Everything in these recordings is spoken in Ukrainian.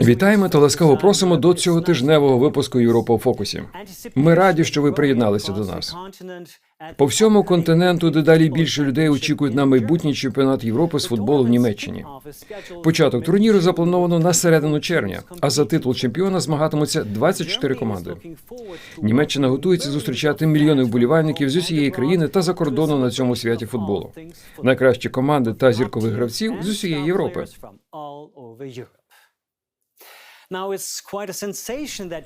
Вітаємо та ласкаво просимо до цього тижневого випуску Європа у фокусі. Ми раді, що ви приєдналися до нас. По всьому континенту дедалі більше людей очікують на майбутній чемпіонат Європи з футболу в Німеччині. Початок турніру заплановано на середину червня, а за титул чемпіона змагатимуться 24 команди. Німеччина готується зустрічати мільйони вболівальників з усієї країни та за кордону на цьому святі футболу. Найкращі команди та зіркових гравців з усієї Європи.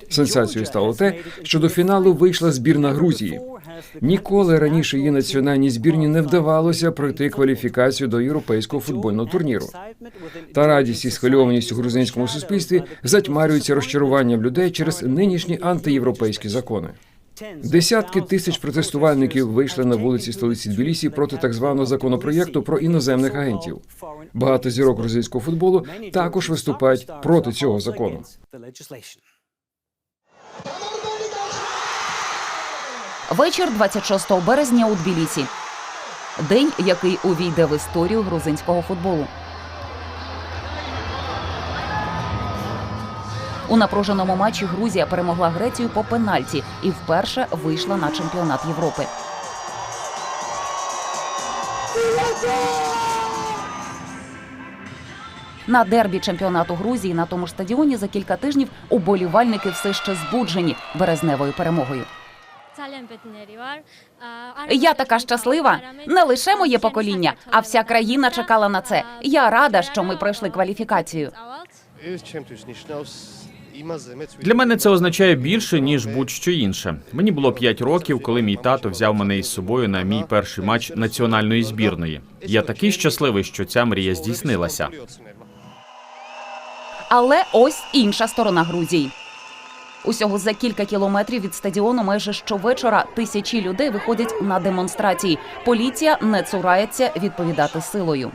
Сенсацією стало те, що до фіналу вийшла збірна Грузії. Ніколи раніше її національній збірні не вдавалося пройти кваліфікацію до європейського футбольного турніру. Та радість і схвильованість у грузинському суспільстві затьмарюються розчаруванням людей через нинішні антиєвропейські закони. Десятки тисяч протестувальників вийшли на вулиці столиці Тбілісі проти так званого законопроєкту про іноземних агентів. Багато зірок грузинського футболу також виступають проти цього закону. Вечір 26 березня у Тбілісі. День, який увійде в історію грузинського футболу. У напруженому матчі Грузія перемогла Грецію по пенальті і вперше вийшла на чемпіонат Європи. На дербі чемпіонату Грузії на тому ж стадіоні за кілька тижнів уболівальники все ще збуджені березневою перемогою. Я така щаслива. Не лише моє покоління, а вся країна чекала на це. Я рада, що ми пройшли кваліфікацію. Для мене це означає більше ніж будь-що інше. Мені було 5 років, коли мій тато взяв мене із собою на мій перший матч національної збірної. Я такий щасливий, що ця мрія здійснилася. Але ось інша сторона Грузії. Усього за кілька кілометрів від стадіону майже щовечора тисячі людей виходять на демонстрації. Поліція не цурається відповідати силою.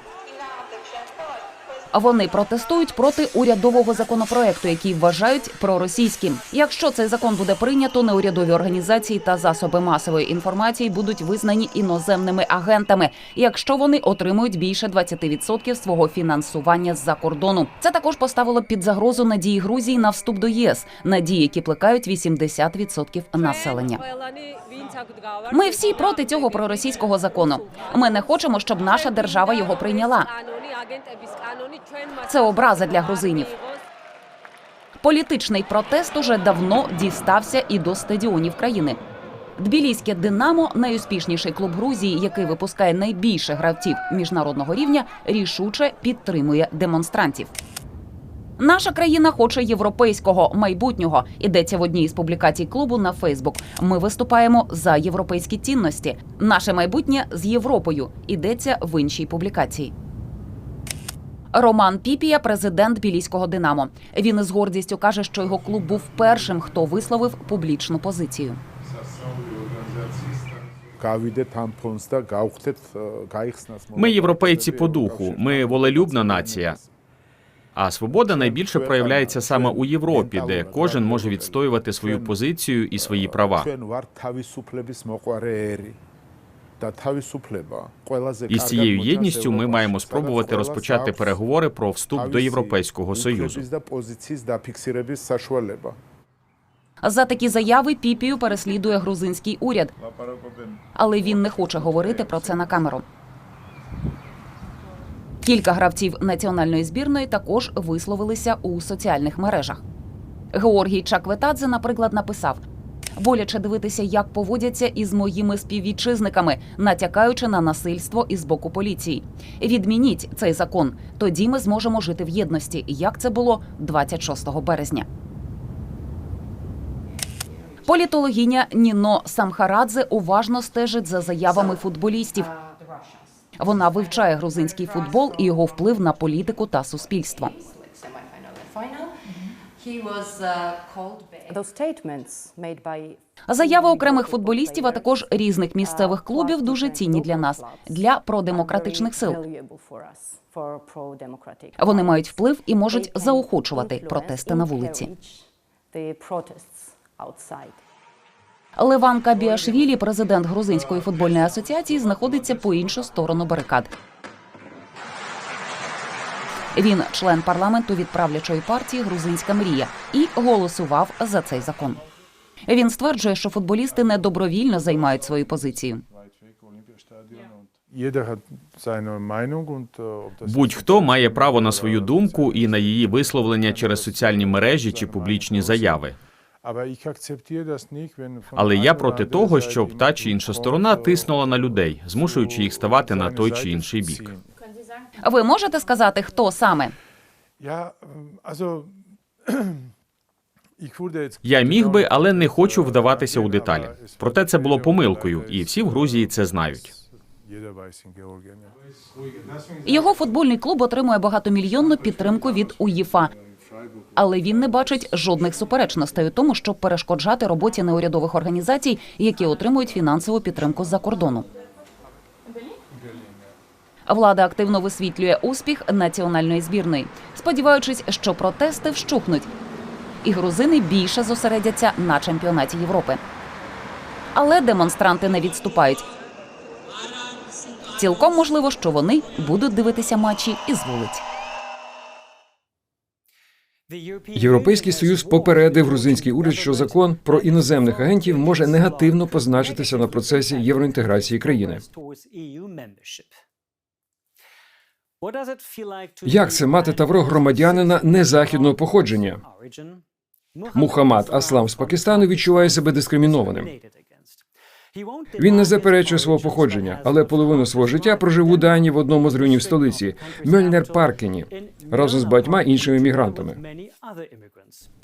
Вони протестують проти урядового законопроекту, який вважають проросійським. Якщо цей закон буде прийнято, неурядові організації та засоби масової інформації будуть визнані іноземними агентами, якщо вони отримують більше 20% свого фінансування з-за кордону. Це також поставило під загрозу надії Грузії на вступ до ЄС, надії, які плекають 80% населення. Ми всі проти цього проросійського закону. Ми не хочемо, щоб наша держава його прийняла. Це образа для грузинів. Політичний протест уже давно дістався і до стадіонів країни. Тбіліське Динамо, найуспішніший клуб Грузії, який випускає найбільше гравців міжнародного рівня, рішуче підтримує демонстрантів. Наша країна хоче європейського майбутнього. Ідеться в одній із публікацій клубу на Фейсбук. Ми виступаємо за європейські цінності. Наше майбутнє з Європою. Ідеться в іншій публікації. Роман Піпія, президент білійського Динамо. Він із гордістю каже, що його клуб був першим, хто висловив публічну позицію. Ми європейці по духу. Ми волелюбна нація. А свобода найбільше проявляється саме у Європі, де кожен може відстоювати свою позицію і свої права. І з цією єдністю ми маємо спробувати розпочати переговори про вступ до європейського союзу. За такі заяви піпію переслідує грузинський уряд, але він не хоче говорити про це на камеру. Кілька гравців національної збірної також висловилися у соціальних мережах. Георгій Чакветадзе, наприклад, написав: боляче дивитися, як поводяться із моїми співвітчизниками, натякаючи на насильство із боку поліції. Відмініть цей закон, тоді ми зможемо жити в єдності, як це було 26 березня. Політологиня Ніно Самхарадзе уважно стежить за заявами футболістів. Вона вивчає грузинський футбол і його вплив на політику та суспільство. Заяви окремих футболістів, а також різних місцевих клубів дуже цінні для нас, для продемократичних сил. Вони мають вплив і можуть заохочувати протести на вулиці. Леван Кабіашвілі, президент грузинської футбольної асоціації, знаходиться по іншу сторону барикад. Він член парламенту від правлячої партії Грузинська мрія і голосував за цей закон. Він стверджує, що футболісти не добровільно займають свою позицію. Будь-хто має право на свою думку і на її висловлення через соціальні мережі чи публічні заяви. Але я проти того, щоб та чи інша сторона тиснула на людей, змушуючи їх ставати на той чи інший бік. Ви можете сказати, хто саме? Я міг би, але не хочу вдаватися у деталі. Проте це було помилкою, і всі в Грузії це знають. Його футбольний клуб отримує багатомільйонну підтримку від УЄФА. Але він не бачить жодних суперечностей у тому, щоб перешкоджати роботі неурядових організацій, які отримують фінансову підтримку з-за кордону. Влада активно висвітлює успіх національної збірної, сподіваючись, що протести вщухнуть, і грузини більше зосередяться на чемпіонаті Європи. Але демонстранти не відступають. Цілком можливо, що вони будуть дивитися матчі із вулиць. Європейський союз попередив грузинський уряд, що закон про іноземних агентів може негативно позначитися на процесі євроінтеграції країни. Як це мати тавро громадянина незахідного походження? Мухаммад Аслам з Пакистану відчуває себе дискримінованим. Він не заперечує свого походження, але половину свого життя прожив у Данії в одному з районів столиці Мельнер Паркені разом з багатьма іншими мігрантами.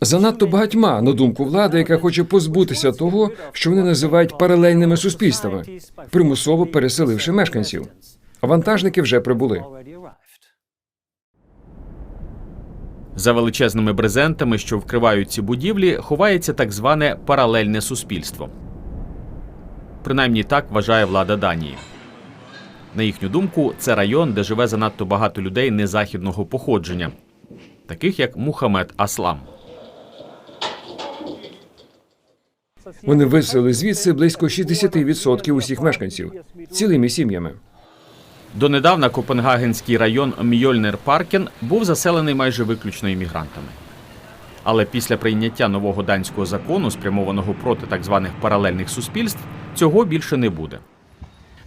Занадто багатьма, на думку влади, яка хоче позбутися того, що вони називають паралельними суспільствами, примусово переселивши мешканців. Вантажники вже прибули. За величезними брезентами, що вкривають ці будівлі, ховається так зване паралельне суспільство. Принаймні так вважає влада Данії. На їхню думку, це район, де живе занадто багато людей незахідного походження, таких як Мухаммед Аслам. Вони виселили звідси близько 60% усіх мешканців цілими сім'ями. Донедавна Копенгагенський район Мьольнер Паркен був заселений майже виключно іммігрантами. Але після прийняття нового данського закону, спрямованого проти так званих паралельних суспільств, цього більше не буде.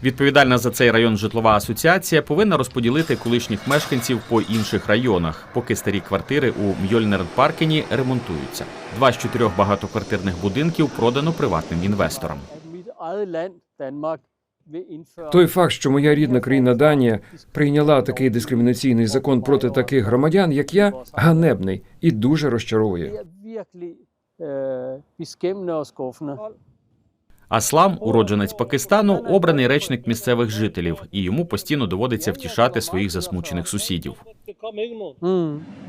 Відповідальна за цей район житлова асоціація повинна розподілити колишніх мешканців по інших районах, поки старі квартири у Мьольнер Паркені ремонтуються. Два з чотирьох багатоквартирних будинків продано приватним інвесторам. Той факт, що моя рідна країна Данія прийняла такий дискримінаційний закон проти таких громадян, як я, ганебний і дуже розчаровує. Аслам, уродженець Пакистану, обраний речник місцевих жителів, і йому постійно доводиться втішати своїх засмучених сусідів.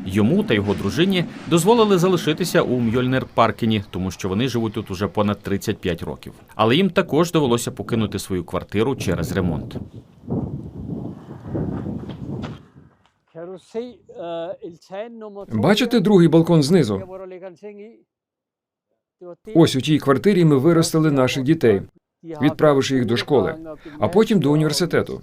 Йому та його дружині дозволили залишитися у Мьольнер Паркені, тому що вони живуть тут уже понад 35 років. Але їм також довелося покинути свою квартиру через ремонт. Бачите другий балкон знизу? Ось у тій квартирі ми виростили наших дітей, відправивши їх до школи, а потім до університету.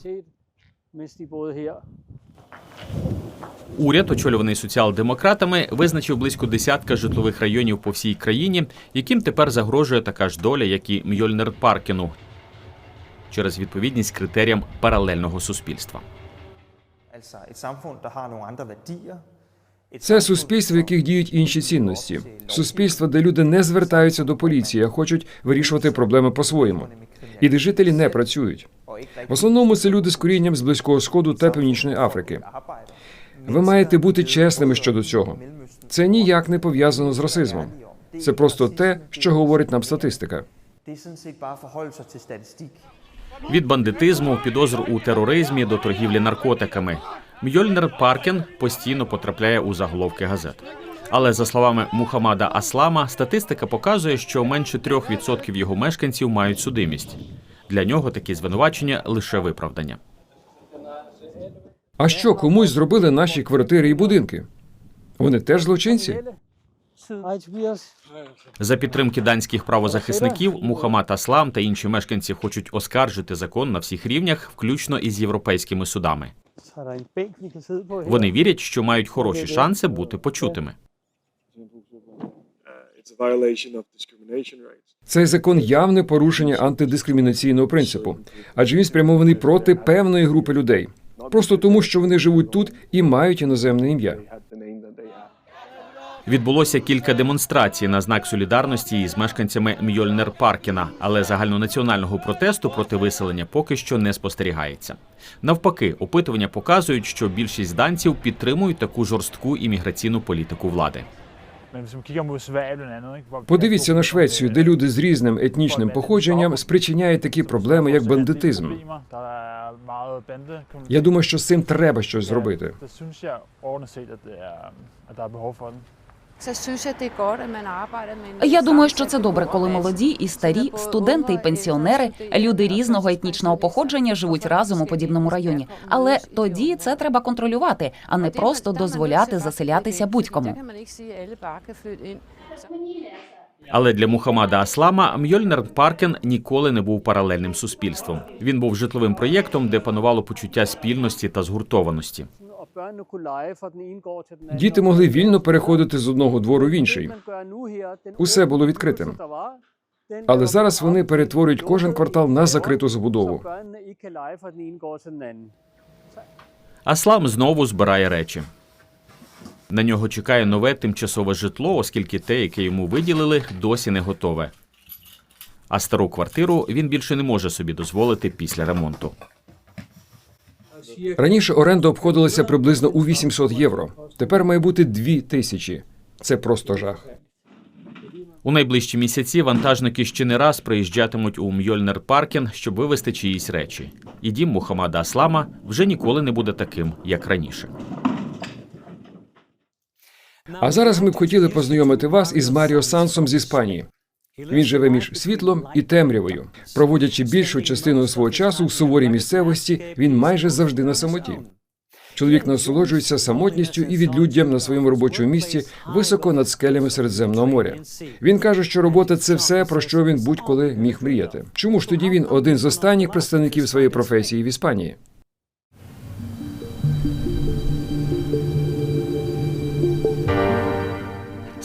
Уряд, очолюваний соціал-демократами, визначив близько десятка житлових районів по всій країні, яким тепер загрожує така ж доля, як і Мьольнер Паркену, через відповідність критеріям паралельного суспільства. Це суспільство, в яких діють інші цінності. Суспільство, де люди не звертаються до поліції, а хочуть вирішувати проблеми по-своєму. І де жителі не працюють. В основному це люди з корінням з близького сходу та північної Африки. Ви маєте бути чесними щодо цього. Це ніяк не пов'язано з расизмом. Це просто те, що говорить нам статистика. Від бандитизму, підозр у тероризмі до торгівлі наркотиками. Мьольнер Паркен постійно потрапляє у заголовки газет. Але за словами Мухаммада Аслама, статистика показує, що менше 3% його мешканців мають судимість. Для нього такі звинувачення лише виправдання. А що комусь зробили наші квартири і будинки? Вони теж злочинці? За підтримки данських правозахисників Мухаммад Аслам та інші мешканці хочуть оскаржити закон на всіх рівнях, включно із європейськими судами. Вони вірять, що мають хороші шанси бути почутими. Цей закон явне порушення антидискримінаційного принципу, адже він спрямований проти певної групи людей, просто тому, що вони живуть тут і мають іноземне ім'я. Відбулося кілька демонстрацій на знак солідарності із мешканцями Мьольнер Паркіна, але загальнонаціонального протесту проти виселення поки що не спостерігається. Навпаки, опитування показують, що більшість данців підтримують таку жорстку імміграційну політику влади. Подивіться на Швецію, де люди з різним етнічним походженням спричиняють такі проблеми, як бандитизм. Я думаю, що з цим треба щось зробити. Er, Я думаю, що це добре, коли молоді і старі, студенти і пенсіонери, люди різного етнічного походження живуть разом у подібному районі. Але тоді це треба контролювати, а не просто дозволяти заселятися будь-кому. Але для Мухаммада Аслама Мьольнер Паркен ніколи не був паралельним суспільством. Він був житловим проєктом, де панувало почуття спільності та згуртованості. Діти могли вільно переходити з одного двору в інший. Den Усе було відкритим. Але зараз вони перетворюють кожен квартал на закриту забудову. Аслам знову збирає речі. На нього чекає нове тимчасове житло, оскільки те, яке йому виділили, досі не готове. А стару квартиру він більше не може собі дозволити після ремонту. Раніше оренда обходилася приблизно у 800 євро. Тепер має бути 2 тисячі. Це просто жах. У найближчі місяці вантажники ще не раз приїжджатимуть у Мьольнер Паркен, щоб вивезти чиїсь речі. І дім Мухаммада Аслама вже ніколи не буде таким, як раніше. А зараз ми б хотіли познайомити вас із Маріо Сансом з Іспанії. Він живе між світлом і темрявою. Проводячи більшу частину свого часу в суворій місцевості, він майже завжди на самоті. Чоловік насолоджується самотністю і відлюддям на своєму робочому місці високо над скелями Середземного моря. Він каже, що робота це все, про що він будь-коли міг мріяти. Чому ж тоді він один з останніх представників своєї професії в Іспанії?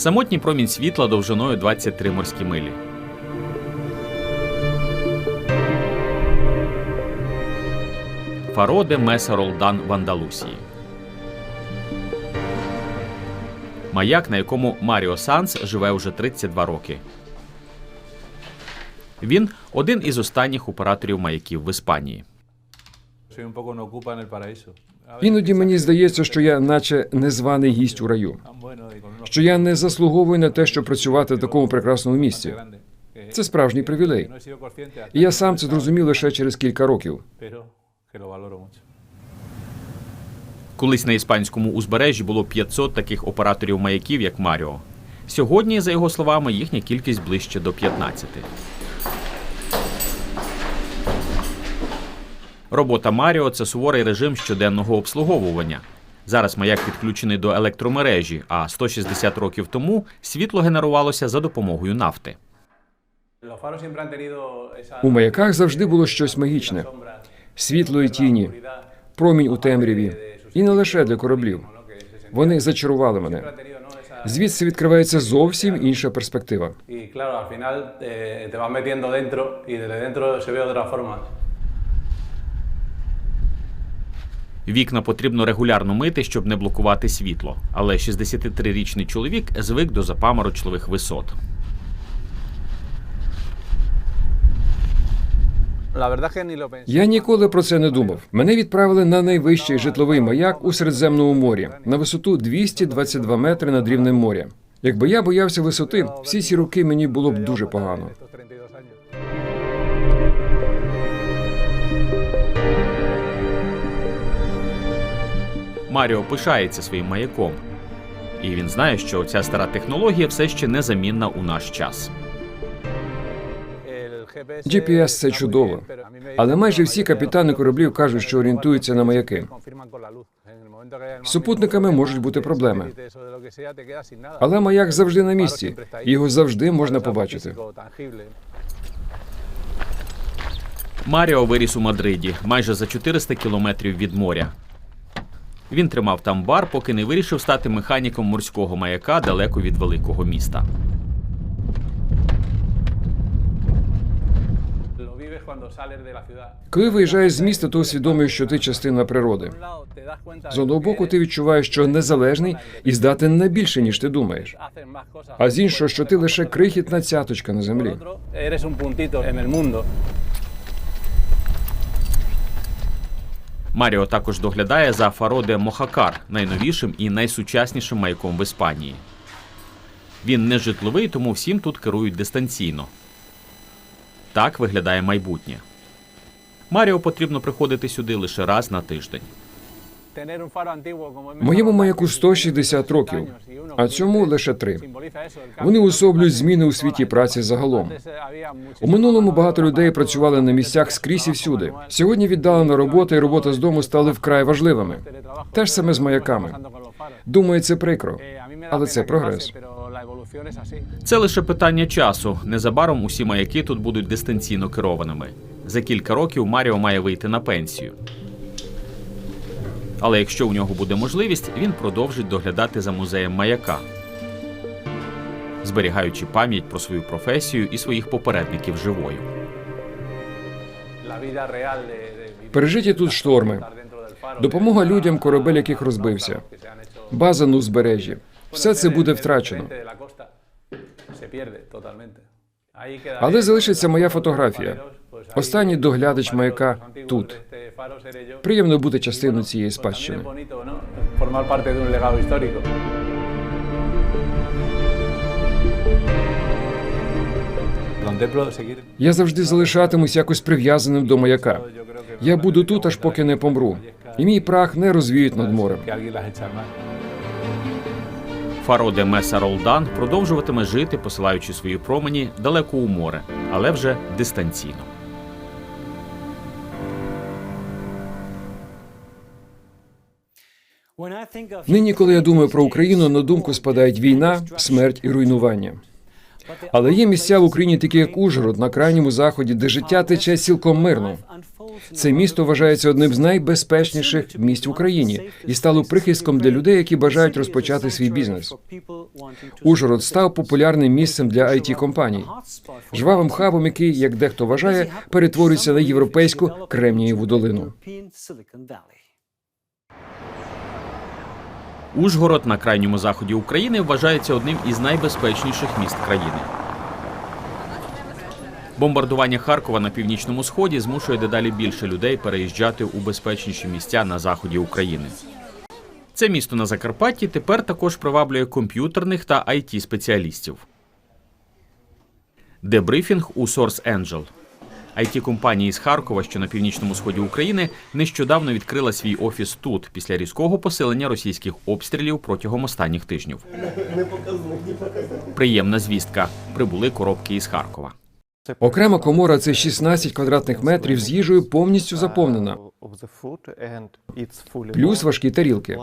Самотній промінь світла довжиною 23 морські милі. Фароде Меса Ролдан в Андалусії. Маяк, на якому Маріо Санс живе уже 32 роки. Він один із останніх операторів маяків в Іспанії. Іноді мені здається, що я, наче незваний гість у раю, що я не заслуговую на те, щоб працювати в такому прекрасному місці. Це справжній привілей. І я сам це зрозумів лише через кілька років. Колись на іспанському узбережжі було 500 таких операторів маяків, як Маріо. Сьогодні, за його словами, їхня кількість ближче до 15. Робота Маріо це суворий режим щоденного обслуговування. Зараз маяк підключений до електромережі, а 160 років тому світло генерувалося за допомогою нафти. У маяках завжди було щось магічне: світло і тіні, промінь у темряві, і не лише для кораблів. Вони зачарували мене. Звідси відкривається зовсім інша перспектива. Вікна потрібно регулярно мити, щоб не блокувати світло. Але 63-річний чоловік звик до запаморочливих висот. Я ніколи про це не думав. Мене відправили на найвищий житловий маяк у Середземному морі на висоту 222 метри над рівнем моря. Якби я боявся висоти, всі ці роки мені було б дуже погано. Маріо пишається своїм маяком. І він знає, що ця стара технологія все ще незамінна у наш час. GPS це чудово. Але майже всі капітани кораблів кажуть, що орієнтуються на маяки. З супутниками можуть бути проблеми. Але маяк завжди на місці, його завжди можна побачити. Маріо виріс у Мадриді, майже за 400 кілометрів від моря. Він тримав там бар, поки не вирішив стати механіком морського маяка далеко від великого міста. Коли виїжджаєш з міста, то усвідомлюєш, що ти частина природи. З одного боку, ти відчуваєш, що незалежний і здатен на більше, ніж ти думаєш. А з іншого, що ти лише крихітна цяточка на землі. Маріо також доглядає за Фароде Мохакар, найновішим і найсучаснішим маяком в Іспанії. Він не житловий, тому всім тут керують дистанційно. Так виглядає майбутнє. Маріо потрібно приходити сюди лише раз на тиждень. Моєму маяку 160 років, а цьому лише три. Вони уособлюють зміни у світі праці загалом. Eh, У минулому багато людей працювали на місцях скрізь і всюди. Сьогодні віддалена робота і робота з дому стали вкрай важливими. Те ж саме з маяками. Думаю, це прикро, da але це прогрес. Це лише питання часу. Незабаром усі маяки тут будуть дистанційно керованими. За кілька років Маріо має вийти на пенсію. Але якщо у нього буде можливість, він продовжить доглядати за музеєм маяка, зберігаючи пам'ять про свою професію і своїх попередників живою. Пережиті тут шторми, допомога людям, корабель яких розбився, база на узбережжі. Все це буде втрачено. Але залишиться моя фотографія. Останній доглядач маяка тут. Приємно бути частиною цієї спадщини. Я завжди залишатимусь якось прив'язаним до маяка. Я буду тут, аж поки не помру. І мій прах не розвіють над морем. Más. Фароде Меса Ролдан продовжуватиме жити, посилаючи свої промені далеко у море, але вже дистанційно. Нині, коли я думаю про Україну, на думку спадають війна, смерть і руйнування. Але є місця в Україні, такі як Ужгород, на крайньому заході, де життя тече цілком мирно. Це місто вважається одним з найбезпечніших місць в Україні і стало прихистком для людей, які бажають розпочати свій бізнес. Ужгород став популярним місцем для it компаній жвавим хабом, який, як дехто вважає, перетворюється на європейську Кремнієву долину. Ужгород на крайньому заході України вважається одним із найбезпечніших міст країни. Бомбардування Харкова на північному сході змушує дедалі більше людей переїжджати у безпечніші місця на заході України. Це місто на Закарпатті тепер також приваблює комп'ютерних та it спеціалістів. Дебрифінг у Source Angel. It компанії з Харкова, що на північному сході України, нещодавно відкрила свій офіс тут після різкого посилення російських обстрілів протягом останніх тижнів. Приємна звістка. Прибули коробки із Харкова. Окрема комора це 16 квадратних метрів з їжею повністю заповнена. Плюс важкі тарілки.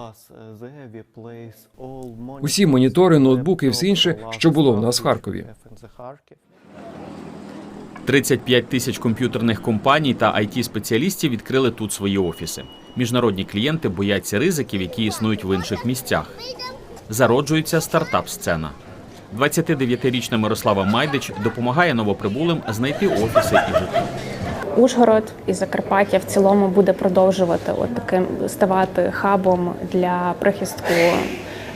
Усі монітори, ноутбуки і все інше, що було в нас в Харкові. 35 тисяч комп'ютерних компаній та it спеціалістів відкрили тут свої офіси. Міжнародні клієнти бояться ризиків, які існують в інших місцях. Зароджується стартап-сцена. 29-річна Мирослава Майдич допомагає новоприбулим знайти офіси і жити. Ужгород і Закарпаття в цілому буде продовжувати от таким ставати хабом для прихистку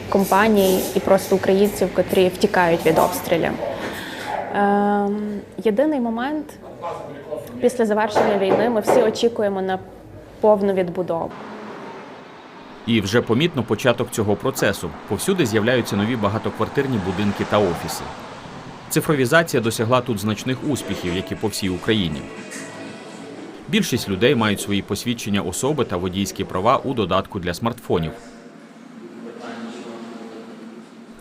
компаній і просто українців, котрі втікають від обстрілів. Ем, єдиний момент після завершення війни ми всі очікуємо на повну відбудову. І вже помітно початок цього процесу. Повсюди з'являються нові багатоквартирні будинки та офіси. Цифровізація досягла тут значних успіхів, як і по всій Україні. Більшість людей мають свої посвідчення особи та водійські права у додатку для смартфонів.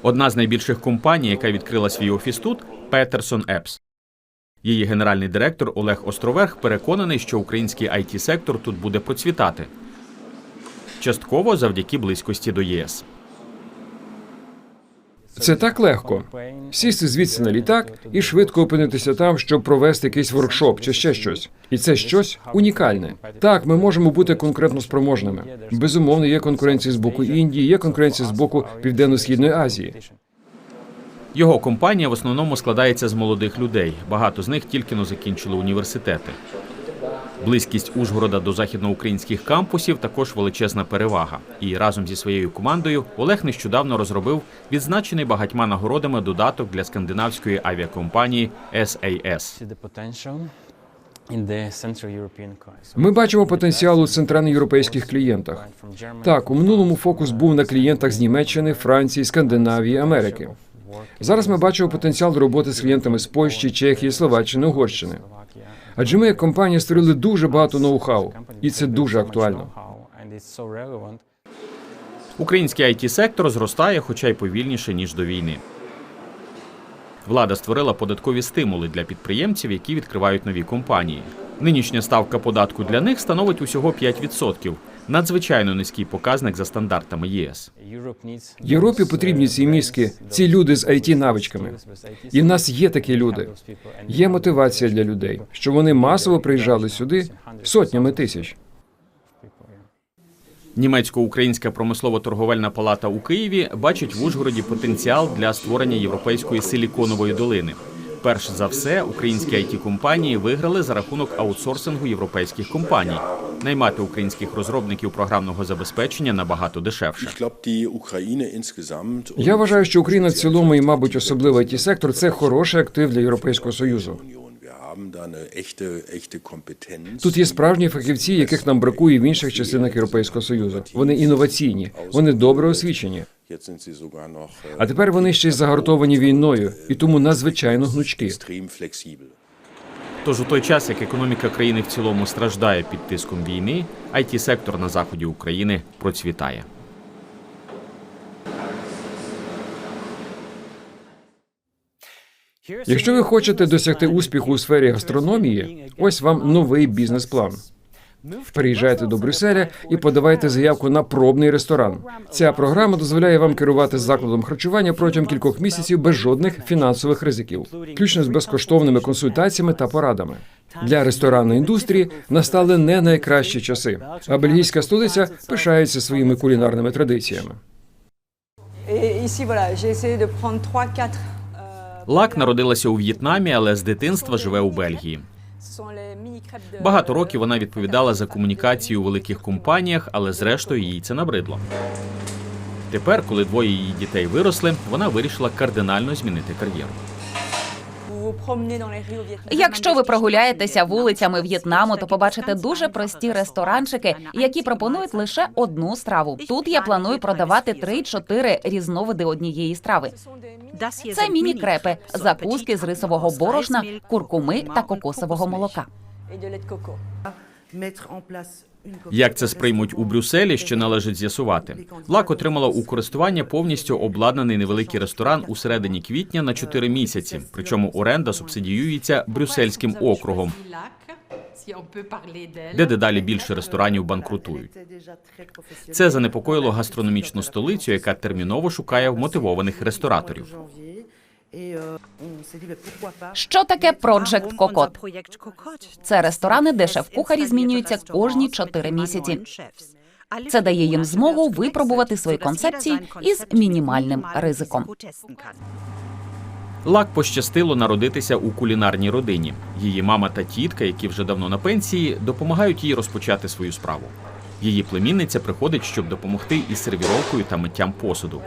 Одна з найбільших компаній, яка відкрила свій офіс тут Peterson Apps. Її генеральний директор Олег Островерх переконаний, що український it сектор тут буде процвітати. Частково завдяки близькості до ЄС. Це так легко. Сісти звідси на літак і швидко опинитися там, щоб провести якийсь воркшоп чи ще щось. І це щось унікальне. Так, ми можемо бути конкретно спроможними. Безумовно, є конкуренція з боку Індії, є конкуренція з боку Південно-східної Азії. Його компанія в основному складається з молодих людей. Багато з них тільки но закінчили університети. Близькість Ужгорода до західноукраїнських кампусів також величезна перевага. І разом зі своєю командою Олег нещодавно розробив відзначений багатьма нагородами додаток для скандинавської авіакомпанії SAS. Ми бачимо потенціал у центральноєвропейських клієнтах. Так, у минулому фокус був на клієнтах з Німеччини, Франції, Скандинавії, Америки. Зараз ми бачимо потенціал роботи з клієнтами з Польщі, Чехії, Словаччини, Угорщини. Адже ми як компанія створили дуже багато ноу-хау, і це дуже актуально. Український it сектор зростає, хоча й повільніше ніж до війни. Влада створила податкові стимули для підприємців, які відкривають нові компанії. Нинішня ставка податку для них становить усього 5%. Надзвичайно низький показник за стандартами ЄС. Європі потрібні ці мізки, ці люди з it навичками. І в нас є такі люди. Є мотивація для людей, щоб вони масово приїжджали сюди сотнями тисяч. Німецько-українська промислово-торговельна палата у Києві бачить в Ужгороді потенціал для створення європейської силіконової долини. Перш за все, українські it компанії виграли за рахунок аутсорсингу європейських компаній. Наймати українських розробників програмного забезпечення набагато дешевше. Я вважаю, що Україна в цілому і, мабуть, особливо it сектор це хороший актив для Європейського союзу. Тут є справжні фахівці, яких нам бракує в інших частинах Європейського союзу. Вони інноваційні, вони добре освічені. А тепер вони ще й загартовані війною і тому надзвичайно гнучкі. Тож у той час, як економіка країни в цілому страждає під тиском війни, it сектор на заході України процвітає. Якщо ви хочете досягти успіху у сфері гастрономії, ось вам новий бізнес-план. Приїжджайте до Брюсселя і подавайте заявку на пробний ресторан. Ця програма дозволяє вам керувати закладом харчування протягом кількох місяців без жодних фінансових ризиків, включно з безкоштовними консультаціями та порадами. Для ресторанної індустрії настали не найкращі часи, а бельгійська столиця пишається своїми кулінарними традиціями. Лак народилася у В'єтнамі, але з дитинства живе у Бельгії. Багато років вона відповідала за комунікацію у великих компаніях, але зрештою їй це набридло. Тепер, коли двоє її дітей виросли, вона вирішила кардинально змінити кар'єру. Якщо ви прогуляєтеся вулицями В'єтнаму, то побачите дуже прості ресторанчики, які пропонують лише одну страву. Тут я планую продавати 3-4 різновиди однієї страви. Це міні-крепи, закуски з рисового борошна, куркуми та кокосового молока. Як це сприймуть у Брюсселі, ще належить з'ясувати. Лак отримала у користування повністю обладнаний невеликий ресторан у середині квітня на 4 місяці. Причому оренда субсидіюється брюссельським округом, де дедалі більше ресторанів банкрутують. Це занепокоїло гастрономічну столицю, яка терміново шукає вмотивованих рестораторів. Що таке Project Кокот? Це ресторани, де шеф-кухарі змінюються кожні 4 місяці. Це дає їм змогу випробувати свої концепції із мінімальним ризиком. Лак пощастило народитися у кулінарній родині. Її мама та тітка, які вже давно на пенсії, допомагають їй розпочати свою справу. Її племінниця приходить, щоб допомогти із сервіровкою та миттям посуду.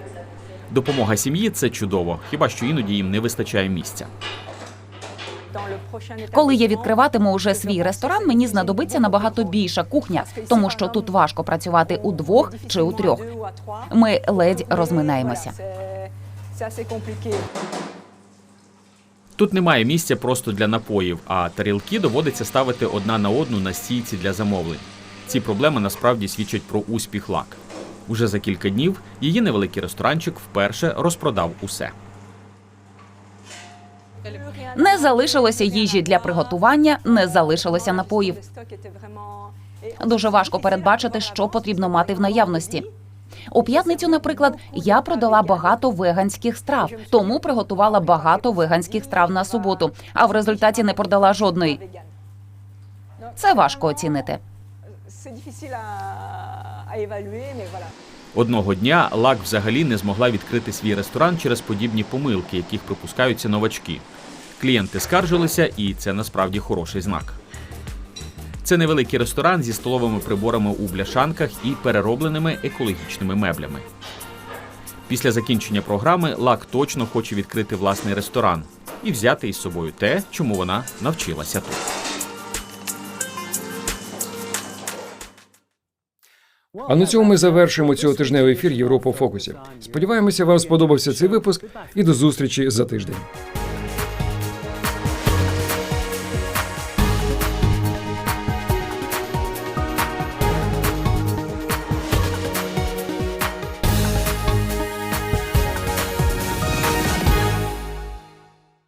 Допомога сім'ї це чудово, хіба що іноді їм не вистачає місця. Коли я відкриватиму уже свій ресторан, мені знадобиться набагато більша кухня, тому що тут важко працювати у двох чи у трьох. Ми ледь розминаємося. Тут немає місця просто для напоїв, а тарілки доводиться ставити одна на одну на стійці для замовлень. Ці проблеми насправді свідчать про успіх лак. Уже за кілька днів її невеликий ресторанчик вперше розпродав усе. Не залишилося їжі для приготування, не залишилося напоїв. Дуже важко передбачити, що потрібно мати в наявності. У п'ятницю, наприклад, я продала багато веганських страв, тому приготувала багато веганських страв на суботу, а в результаті не продала жодної. Це важко оцінити. Одного дня Лак взагалі не змогла відкрити свій ресторан через подібні помилки, яких припускаються новачки. Клієнти скаржилися, і це насправді хороший знак. Це невеликий ресторан зі столовими приборами у бляшанках і переробленими екологічними меблями. Після закінчення програми Лак точно хоче відкрити власний ресторан і взяти із собою те, чому вона навчилася тут. А на цьому ми завершуємо цьоготижневий ефір Європа у фокусі. Сподіваємося, вам сподобався цей випуск і до зустрічі за тиждень.